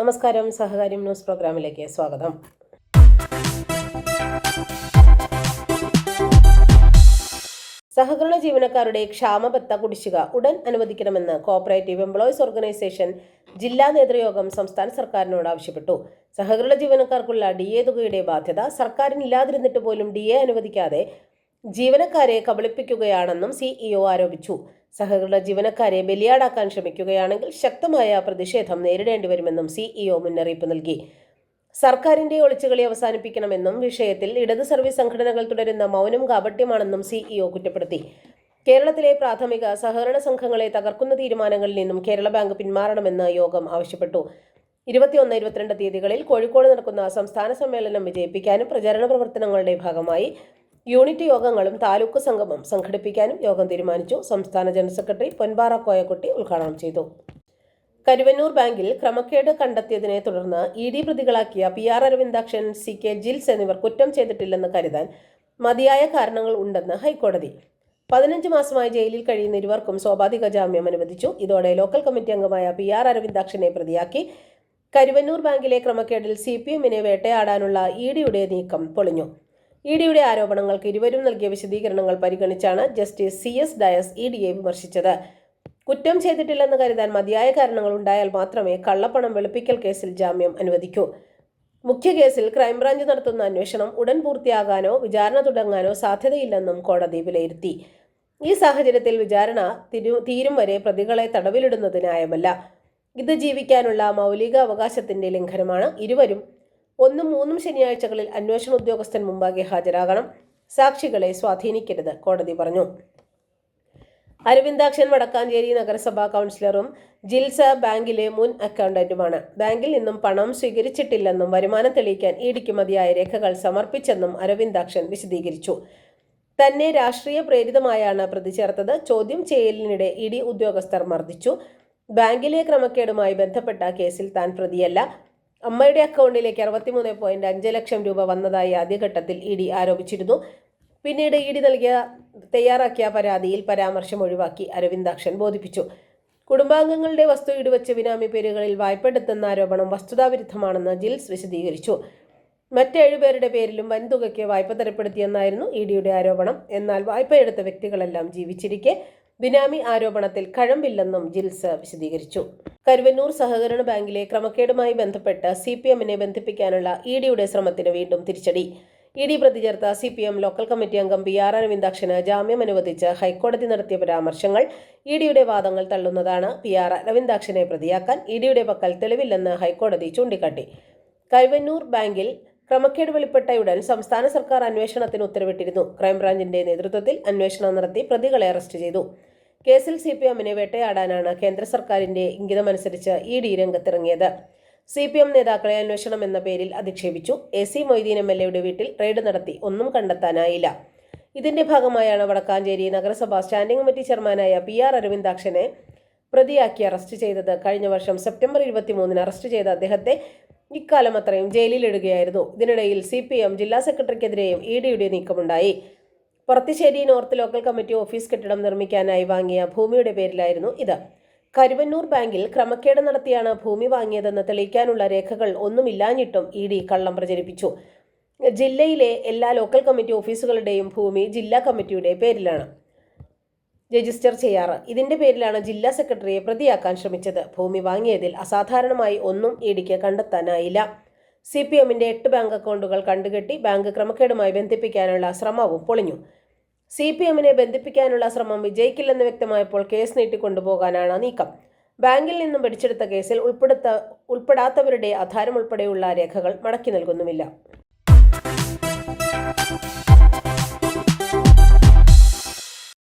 നമസ്കാരം. സഹകാര്യം ന്യൂസ് പ്രോഗ്രാമിലേക്ക് സ്വാഗതം. സഹകരണ ജീവനക്കാരുടെ ക്ഷാമബത്ത കുടിശ്ശിക ഉടൻ അനുവദിക്കണമെന്ന് കോപ്പറേറ്റീവ് എംപ്ലോയീസ് ഓർഗനൈസേഷൻ ജില്ലാ നേതൃയോഗം സംസ്ഥാന സർക്കാരിനോട് ആവശ്യപ്പെട്ടു. സഹകരണ ജീവനക്കാർക്കുള്ള ഡി എ തുകയുടെ ബാധ്യത സർക്കാരിനില്ലാതിരുന്നിട്ട് പോലും ഡി എ അനുവദിക്കാതെ ജീവനക്കാരെ കബളിപ്പിക്കുകയാണെന്നും സിഇഒ ആരോപിച്ചു. സഹകരണ ജീവനക്കാരെ ബലിയാടാക്കാൻ ശ്രമിക്കുകയാണെങ്കിൽ ശക്തമായ പ്രതിഷേധം നേരിടേണ്ടി വരുമെന്നും സിഇഒ മുന്നറിയിപ്പ് നൽകി. സർക്കാരിന്റെ ഒളിച്ചുകളി അവസാനിപ്പിക്കണമെന്നും വിഷയത്തിൽ ഇടത് സർവീസ് സംഘടനകൾ തുടരുന്ന മൗനം കാപട്യമാണെന്നും സിഇഒ കുറ്റപ്പെടുത്തി. കേരളത്തിലെ പ്രാഥമിക സഹകരണ സംഘങ്ങളെ തകർക്കുന്ന തീരുമാനങ്ങളിൽ നിന്നും കേരള ബാങ്ക് പിന്മാറണമെന്ന് യോഗം ആവശ്യപ്പെട്ടു. ഇരുപത്തിയൊന്ന് ഇരുപത്തിരണ്ട് തീയതികളിൽ കോഴിക്കോട് നടക്കുന്ന സംസ്ഥാന സമ്മേളനം വിജയിപ്പിക്കാനും പ്രചാരണ പ്രവർത്തനങ്ങളുടെ ഭാഗമായി യൂണിറ്റ് യോഗങ്ങളും താലൂക്ക് സംഗമം സംഘടിപ്പിക്കാനും യോഗം തീരുമാനിച്ചു. സംസ്ഥാന ജനറൽ സെക്രട്ടറി പൊൻപാറ കോയക്കുട്ടി ഉദ്ഘാടനം ചെയ്തു. കരുവന്നൂർ ബാങ്കിൽ ക്രമക്കേട് കണ്ടെത്തിയതിനെ തുടർന്ന് E D പ്രതികളാക്കിയ P R Aravindakshan C K Jils എന്നിവർ കുറ്റം ചെയ്തിട്ടില്ലെന്ന് കരുതാൻ മതിയായ കാരണങ്ങൾ ഉണ്ടെന്ന് ഹൈക്കോടതി. പതിനഞ്ച് മാസമായി ജയിലിൽ കഴിയുന്ന ഇരുവർക്കും സ്വാഭാവിക ജാമ്യം അനുവദിച്ചു. ഇതോടെ ലോക്കൽ കമ്മിറ്റി അംഗമായ പി ആർ അരവിന്ദാക്ഷനെ പ്രതിയാക്കി. കരുവന്നൂർ ബാങ്കിലെ ക്രമക്കേടിൽ സി പി എമ്മിനെ വേട്ടയാടാനുള്ള ഇ ഡിയുടെ നീക്കം പൊളിഞ്ഞു. ഇ ഡിയുടെ ആരോപണങ്ങൾക്ക് ഇരുവരും നൽകിയ വിശദീകരണങ്ങൾ പരിഗണിച്ചാണ് justice C S Dias E ഡിയെ വിമർശിച്ചത്. കുറ്റം ചെയ്തിട്ടില്ലെന്ന് കരുതാൻ മതിയായ കാരണങ്ങൾ ഉണ്ടായാൽ മാത്രമേ കള്ളപ്പണം വെളുപ്പിക്കൽ കേസിൽ ജാമ്യം അനുവദിക്കൂ. മുഖ്യ കേസിൽ ക്രൈംബ്രാഞ്ച് നടത്തുന്ന അന്വേഷണം ഉടൻ പൂർത്തിയാകാനോ വിചാരണ തുടങ്ങാനോ സാധ്യതയില്ലെന്നും കോടതി വിലയിരുത്തി. ഈ സാഹചര്യത്തിൽ വിചാരണ തിരു തീരും വരെ പ്രതികളെ തടവിലിടുന്നത് ന്യായമല്ല. ഇത് ജീവിക്കാനുള്ള മൗലിക അവകാശത്തിന്റെ ലംഘനമാണ്. ഇരുവരും ഒന്നും മൂന്നും ശനിയാഴ്ചകളിൽ അന്വേഷണ ഉദ്യോഗസ്ഥൻ മുമ്പാകെ ഹാജരാകണം. സാക്ഷികളെ സ്വാധീനിക്കരുത് കോടതി പറഞ്ഞു. അരവിന്ദാക്ഷൻ വടക്കാഞ്ചേരി നഗരസഭാ കൗൺസിലറും ജിൽസ ബാങ്കിലെ മുൻ അക്കൗണ്ടന്റുമാണ്. ബാങ്കിൽ നിന്നും പണം സ്വീകരിച്ചിട്ടില്ലെന്നും വരുമാനം തെളിയിക്കാൻ ഇടിക്ക് മതിയായ രേഖകൾ സമർപ്പിച്ചെന്നും അരവിന്ദാക്ഷൻ വിശദീകരിച്ചു. തന്നെ രാഷ്ട്രീയ പ്രേരിതമായാണ് പ്രതി ചേർത്തത്. ചോദ്യം ചെയ്യലിനിടെ ഇ ഡി ഉദ്യോഗസ്ഥർ മർദ്ദിച്ചു. ബാങ്കിലെ ക്രമക്കേടുമായി ബന്ധപ്പെട്ട കേസിൽ താൻ പ്രതിയല്ല. അമ്മയുടെ അക്കൗണ്ടിലേക്ക് അറുപത്തിമൂന്ന് പോയിന്റ് അഞ്ച് ലക്ഷം രൂപ വന്നതായി ആദ്യഘട്ടത്തിൽ ഇ ഡി ആരോപിച്ചിരുന്നു. പിന്നീട് ഇ ഡി നൽകിയ തയ്യാറാക്കിയ പരാതിയിൽ പരാമർശം ഒഴിവാക്കി അരവിന്ദാക്ഷൻ ബോധിപ്പിച്ചു. കുടുംബാംഗങ്ങളുടെ വസ്തു ഇടുവച്ച ബിനാമി പേരുകളിൽ വായ്പെടുത്തുന്ന ആരോപണം വസ്തുതാവിരുദ്ധമാണെന്ന് ജിൽസ് വിശദീകരിച്ചു. മറ്റേഴുപേരുടെ പേരിലും വൻതുകയ്ക്ക് വായ്പ തരപ്പെടുത്തിയെന്നായിരുന്നു ഇ ഡിയുടെ ആരോപണം. എന്നാൽ വായ്പയെടുത്ത വ്യക്തികളെല്ലാം ജീവിച്ചിരിക്കെ ബിനാമി ആരോപണത്തിൽ കഴമ്പില്ലെന്നും ജിൽസ വിശദീകരിച്ചു. കരുവന്നൂർ സഹകരണ ബാങ്കിലെ ക്രമക്കേടുമായി ബന്ധപ്പെട്ട് സി പി എമ്മിനെ ബന്ധിപ്പിക്കാനുള്ള ഇ ഡിയുടെ ശ്രമത്തിന് വീണ്ടും തിരിച്ചടി. E D പ്രതിചേർത്ത C P M local committee അംഗം പി ആർ അരവിന്ദാക്ഷന് ജാമ്യം അനുവദിച്ച് ഹൈക്കോടതി നടത്തിയ പരാമർശങ്ങൾ ഇ ഡിയുടെ വാദങ്ങൾ തള്ളുന്നതാണ് പി ആർ അരവിന്ദാക്ഷനെ പ്രതിയാക്കാൻ ഇ ഡിയുടെ പക്കൽ തെളിവില്ലെന്ന് ഹൈക്കോടതി ചൂണ്ടിക്കാട്ടി. കരുവന്നൂർ ബാങ്കിൽ ക്രമക്കേട് വെളിപ്പെട്ടയുടൻ സംസ്ഥാന സർക്കാർ അന്വേഷണത്തിന് ഉത്തരവിട്ടിരുന്നു. ക്രൈംബ്രാഞ്ചിന്റെ നേതൃത്വത്തിൽ അന്വേഷണം നടത്തി പ്രതികളെ അറസ്റ്റ് ചെയ്തു. കേസിൽ സി പി എമ്മിനെ വേട്ടയാടാനാണ് കേന്ദ്ര സർക്കാരിന്റെ ഇംഗിതമനുസരിച്ച് ഇ ഡി രംഗത്തിറങ്ങിയത്. സി പി എം നേതാക്കളെ അന്വേഷണം എന്ന പേരിൽ അധിക്ഷേപിച്ചു. A C Moideen M L എയുടെ വീട്ടിൽ റെയ്ഡ് നടത്തി ഒന്നും കണ്ടെത്താനായില്ല. ഇതിന്റെ ഭാഗമായാണ് വടക്കാഞ്ചേരി നഗരസഭ സ്റ്റാൻഡിംഗ് കമ്മിറ്റി ചെയർമാനായ പി ആർ അരവിന്ദാക്ഷനെ പ്രതിയാക്കി അറസ്റ്റ് ചെയ്തത്. കഴിഞ്ഞ വർഷം സെപ്റ്റംബർ ഇരുപത്തിമൂന്നിന് അറസ്റ്റ് ചെയ്ത അദ്ദേഹത്തെ ഇക്കാലം അത്രയും ജയിലിലിടുകയായിരുന്നു. ഇതിനിടയിൽ സി പി എം ജില്ലാ സെക്രട്ടറിക്കെതിരെയും ഇ ഡിയുടെ നീക്കമുണ്ടായി. Purathissery north local committee office കെട്ടിടം നിർമ്മിക്കാനായി വാങ്ങിയ ഭൂമിയുടെ പേരിലായിരുന്നു ഇത്. കരുവന്നൂർ ബാങ്കിൽ ക്രമക്കേട് നടത്തിയാണ് ഭൂമി വാങ്ങിയതെന്ന് തെളിയിക്കാനുള്ള രേഖകൾ ഒന്നുമില്ലാഞ്ഞിട്ടും ഇ ഡി കള്ളം പ്രചരിപ്പിച്ചു. ജില്ലയിലെ എല്ലാ ലോക്കൽ കമ്മിറ്റി ഓഫീസുകളുടെയും ഭൂമി ജില്ലാ കമ്മിറ്റിയുടെ പേരിലാണ്. രജിസ്റ്റർ ചെയ്യാറ്. ഇതിന്റെ പേരിലാണ് ജില്ലാ സെക്രട്ടറിയെ പ്രതിയാക്കാൻ ശ്രമിച്ചത്. ഭൂമി വാങ്ങിയതിൽ അസാധാരണമായി ഒന്നും ഇ ഡിക്ക് കണ്ടെത്താനായില്ല. സി പി എമ്മിന്റെ എട്ട് ബാങ്ക് അക്കൗണ്ടുകൾ കണ്ടുകെട്ടി ബാങ്ക് ക്രമക്കേടുമായി ബന്ധിപ്പിക്കാനുള്ള ശ്രമവും പൊളിഞ്ഞു. സി പി എമ്മിനെ ബന്ധിപ്പിക്കാനുള്ള ശ്രമം വിജയിക്കില്ലെന്ന് വ്യക്തമായപ്പോൾ കേസ് നീട്ടിക്കൊണ്ടുപോകാനാണ് നീക്കം. ബാങ്കിൽ നിന്നും പിടിച്ചെടുത്ത കേസിൽ ഉൾപ്പെടുത്ത ഉൾപ്പെടാത്തവരുടെ ആധാരം ഉൾപ്പെടെയുള്ള രേഖകൾ മടക്കി നൽകുന്നുമില്ല.